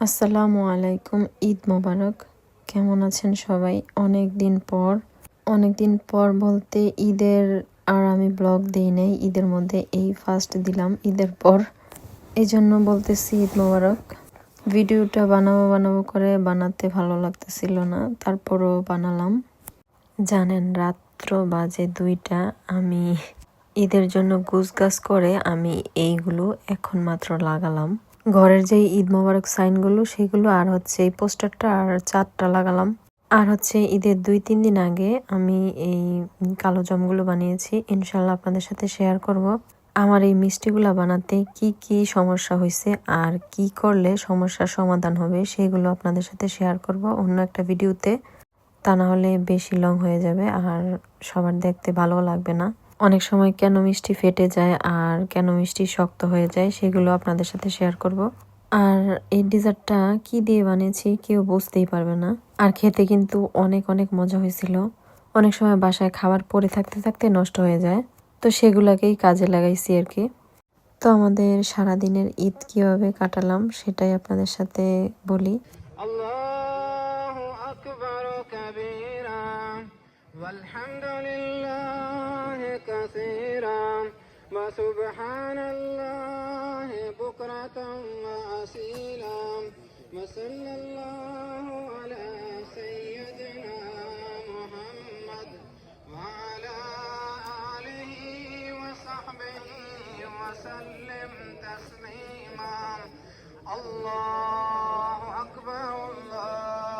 আসসালামু আলাইকুম, ঈদ মোবারক। কেমন আছেন সবাই? অনেক দিন পর। অনেক দিন পর বলতে ঈদের আর আমি ব্লগ দিই নাই। ঈদের মধ্যে এই ফার্স্ট দিলাম ঈদের পর। এই জন্য বলতেছি ঈদ মোবারক। ভিডিওটা বানাবো বানাবো করে বানাতে ভালো লাগতেছিল না, তারপরও বানালাম। জানেন, রাত্র বাজে দুইটা। আমি ঈদের জন্য গুছগাছ করে আমি এইগুলো এখন মাত্র লাগালাম। ঘরের যে ঈদ মোবারক সাইনগুলো, সেগুলো আর হচ্ছে এই পোস্টারটা আর চারটা লাগালাম। আর হচ্ছে ঈদের দুই, তিন দিন আগে আমি এই কালো জামগুলো বানিয়েছি। ইনশাল্লাহ আপনাদের সাথে শেয়ার করব। আমার এই মিষ্টিগুলা বানাতে কি কি সমস্যা হয়েছে আর কি করলে সমস্যার সমাধান হবে, সেগুলো আপনাদের সাথে শেয়ার করব অন্য একটা ভিডিওতে। তা না হলে বেশি লং হয়ে যাবে আর সবার দেখতে ভালো লাগবে না। অনেক সময় কেন মিষ্টি ফেটে যায় আর কেন মিষ্টি শক্ত হয়ে যায় সেগুলো আপনাদের সাথে শেয়ার করব। আর এই ডিজার্টটা কি দিয়ে বানিয়েছি কেউ বুঝতেই পারবে না। আর খেতে কিন্তু অনেক অনেক মজা হয়েছিল। অনেক সময় বাসায় খাবার পরে থাকতে থাকতে নষ্ট হয়ে যায়। তো সেগুলোকেই কাজে লাগাইছি আর কি। তো আমাদের সারাদিনের ঈদ কীভাবে কাটালাম সেটাই আপনাদের সাথে বলি। আল্লাহ وسبحان الله بكرة وأصيلا. وصلى الله على سيدنا محمد وعلى آله وصحبه وسلم تسليما. الله أكبر الله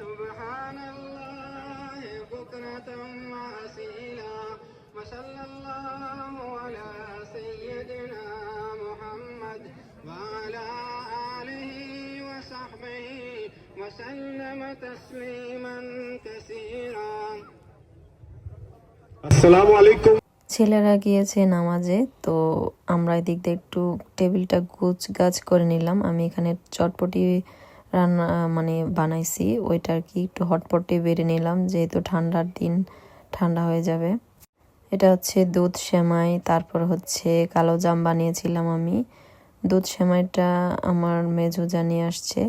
وسبحان الله بكرة وأصيلا وصلى الله على سيدنا محمد وعلى آله وصحبه وسلم تسليما كثيرا আসসালামু আলাইকুম ছেলেরা গিয়েছে নামাজে তো আমরা এদিক দিয়ে একটু টেবিলটা গুছ গাছ করে নিলাম আমি এখানে চটপটি রান্না মানে বানাইছি। ওইটা আর কি একটু হটপটে বেড়ে নিলাম, যেহেতু ঠান্ডার দিন, ঠান্ডা হয়ে যাবে। এটা হচ্ছে দুধ সেমাই, তারপর হচ্ছে কালো জাম বানিয়েছিলাম আমি। দুধ সেমাইটা আমার মেজু জানিয়ে আসছে।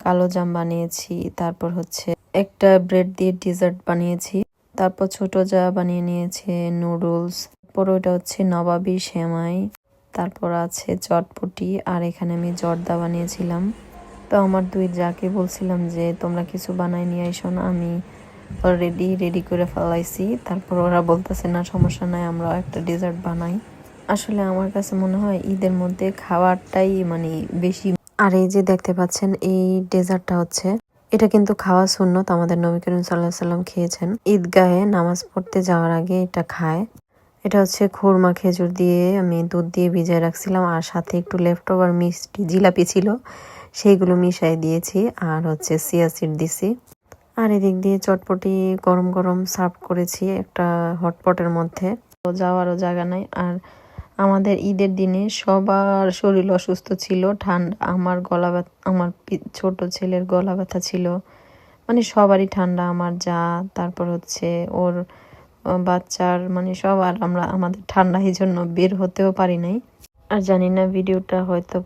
কালো জাম বানিয়েছি, তারপর হচ্ছে একটা ব্রেড দিয়ে ডিজার্ট বানিয়েছি। তারপর ছোট যা বানিয়ে নিয়েছে নুডলস তারপর ওইটা হচ্ছে নবাবি সেমাই। তারপর আছে চটপটি, আর এখানে আমি জর্দা বানিয়েছিলাম। তো আমার দুই যাকে বলছিলাম যে, তোমরা কিছু বানাই নিয়ে আইসো না, আমি অলরেডি রেডি করে ফেলাইছি। তারপর ওরা বলতেছে, না, সমস্যা নাই আমরা একটা ডেজার্ট বানাই। আসলে আমার কাছে মনে হয় ঈদের মধ্যে খাওয়ারটাই মানে বেশি। আর এই যে দেখতে পাচ্ছেন, এই ডেজার্টটা হচ্ছে, এটা কিন্তু খাওয়া সুন্নত, আমাদের নবী করিম সাল্লাহ সাল্লাম খেয়েছেন। ঈদগাহে নামাজ পড়তে যাওয়ার আগে এটা খায়। এটা হচ্ছে খুরমা খেজুর দিয়ে আমি দুধ দিয়ে ভিজিয়ে রাখছিলাম, আর সাথে একটু লেফট ওভার মিষ্টি জিলাপি ছিল। সেইগুলো মিশাই দিয়েছি। আর হচ্ছে সিয়া সিড দিছি। আর এদিক দিয়ে চটপটি গরম গরম সার্ভ করেছি একটা হটপটের মধ্যে। তো যাওয়ারও জায়গা নাই। আর আমাদের ঈদের দিনে সবার শরীর অসুস্থ ছিল। ঠান্ডা, আমার গলা ব্যথা, আমার ছোট ছেলের গলা ব্যথা ছিল। মানে সবারই ঠান্ডা, আমার যা, তারপর হচ্ছে ওর বাচ্চার মানে সবার আমরা, আমাদের ঠান্ডা এই জন্য বের হতেও পারি নাই। আর জানি না ভিডিওটা হয়তো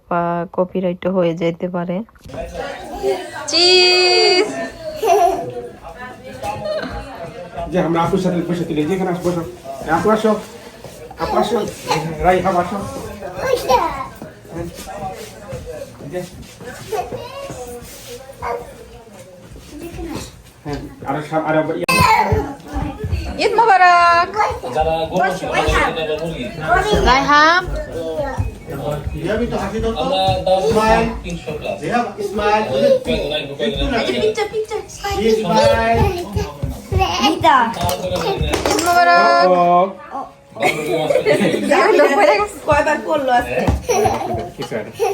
কপিরাইট হয়ে যেতে পারে। যে আমরা আপুর সাথে বসে তুলি যেখানে আসো আপু আসো। আপু আসো। রাই হাব আসো। যে। হ্যাঁ আর সব আর ঈদ মোবারক! রায়হাম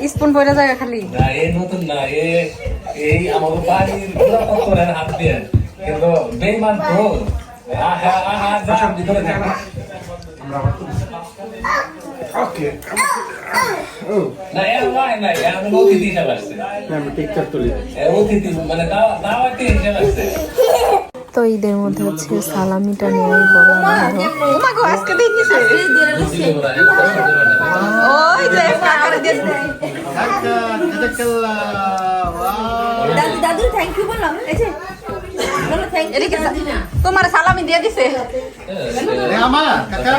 স্পুন পয়লা জায়গা খালি না, এই নতুন না, এ- এই আমাদের বাড়ির পুরা হাত দিয়ে। কিন্তু বেইমান তো। আহা, আহা, যা, ভিতরে ওকে অতিথি, মানে। তো ঈদের মধ্যে হচ্ছে সালামিটা নেওয়াই বড় দাদু দাদু থ্যাংক ইউ বলো। এই যে তোমার সালামি দিয়ে দিছে। রে আমা কাকা।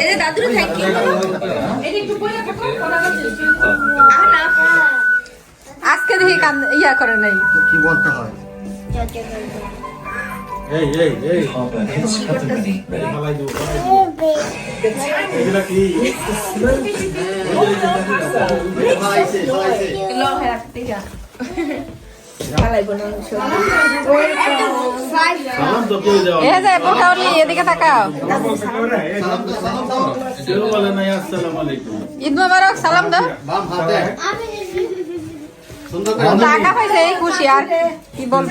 এই যে দাদুর থ্যাংক ইউ বলো এটা একটু পরে থাকো আহ না আজকে দেখি কান ইয়া করে নাই কি বলতে হয় এই এই এই কি হ্যাঁ ঈদ মোবারক সালাম দাও। টাকা পাইছে এই খুশি আর কি বলব?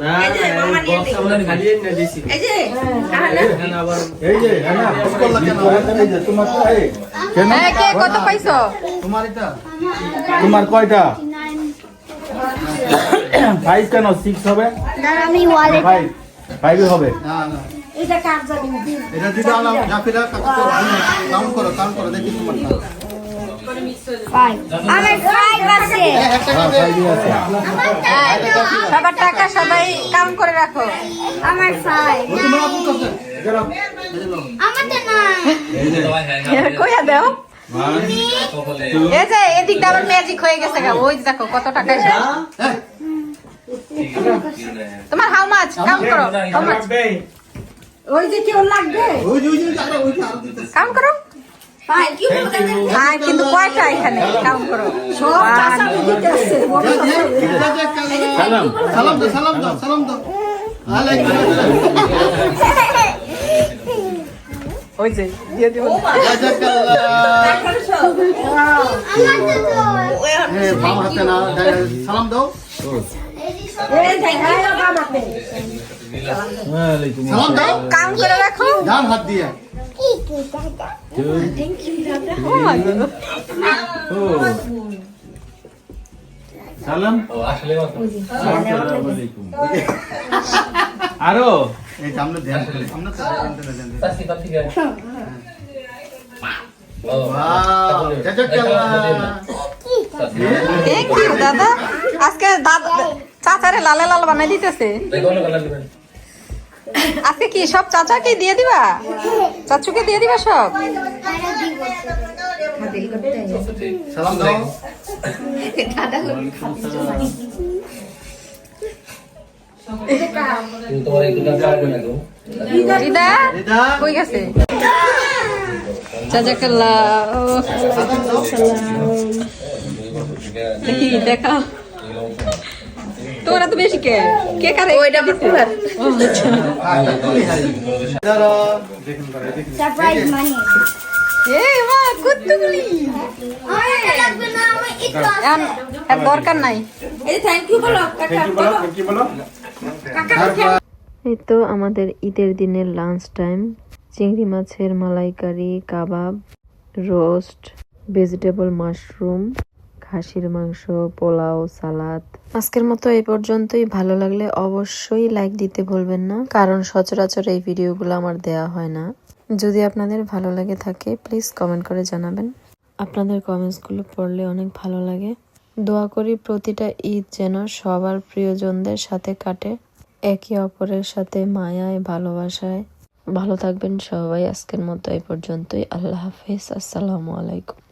হ্যাঁ হ্যাঁ কে কত পাইছো? তোমার কয়টা? ফাইভ কেন? সিক্স হবে? ফাইভ ফাইভই হবে? না না। এটা কার জানি? এটা দিদা আলাম জাফিরা কাকু কাউন্ট করো কাউন্ট করো দেখি তোমার না ফাইভ আমার ফাইভ আছে। ফাইভই আছে। সবার টাকা সবাই কাউন্ট করে রাখো। আমার হ্যাঁ, হ্যাঁ, কইয়া দাও। এই যে এদিকটা আবার ম্যাজিক হয়ে গেছে গা ওই দেখো কত টাকা এসে তোমার হাউ মাছ কাউন্ট করো হাউ মাছ ওই যে আরও দিতে কাউন্ট করো হ্যাঁ কিন্তু কয়টা এখানে কাউন্ট করো সালাম সালাম দাও সালাম দাও সালাম দাও যে দিয়ে দিব বাম হাতে না সালাম দাও। এই থ্যাংক ইউ ওয়ালাইকুম সালাম দাও। কাউন্ট করে রাখো। ডান হাত দিয়ে। কি কি দাদা। ও। সালাম। ও, আসলে আরও? এই সামনে সামনে তো ও। থ্যাংক ইউ দাদা। আজকে দাদা চাচারে লালে লাল বানাই দিতেছে। আজকে কি সব চাচাকে দিয়ে দিবা? চাচুকে দিয়ে দিবা সব? সালাম দাও? দিদা দেখি দেখা তোরা তো বেশি কে কে কারে ওইটা করে দেখুন সারপ্রাইজ মানি আমার আমার দরকার নাই থ্যাংক ইউ বলো ইউ বলো এই তো আমাদের ঈদের দিনের লাঞ্চ টাইম চিংড়ি মাছের মালাইকারি, কাবাব রোস্ট ভেজিটেবল মাশরুম খাসির মাংস, পোলাও, সালাদ। আজকের মতো এই পর্যন্তই। ভালো লাগলে অবশ্যই লাইক দিতে ভুলবেন না, কারণ সচরাচর এই ভিডিওগুলো আমার দেয়া হয় না। যদি আপনাদের ভালো লাগে থাকে প্লিজ কমেন্ট করে জানাবেন। আপনাদের কমেন্টসগুলো পড়লে অনেক ভালো লাগে। দোয়া করি প্রতিটা ঈদ যেন সবার প্রিয়জনদের সাথে কাটে। একে অপরের সাথে মায়ায়, ভালোবাসায়। ভালো থাকবেন সবাই। আজকের মতো এই পর্যন্তই। আল্লাহ হাফিজ। আসসালামু আলাইকুম।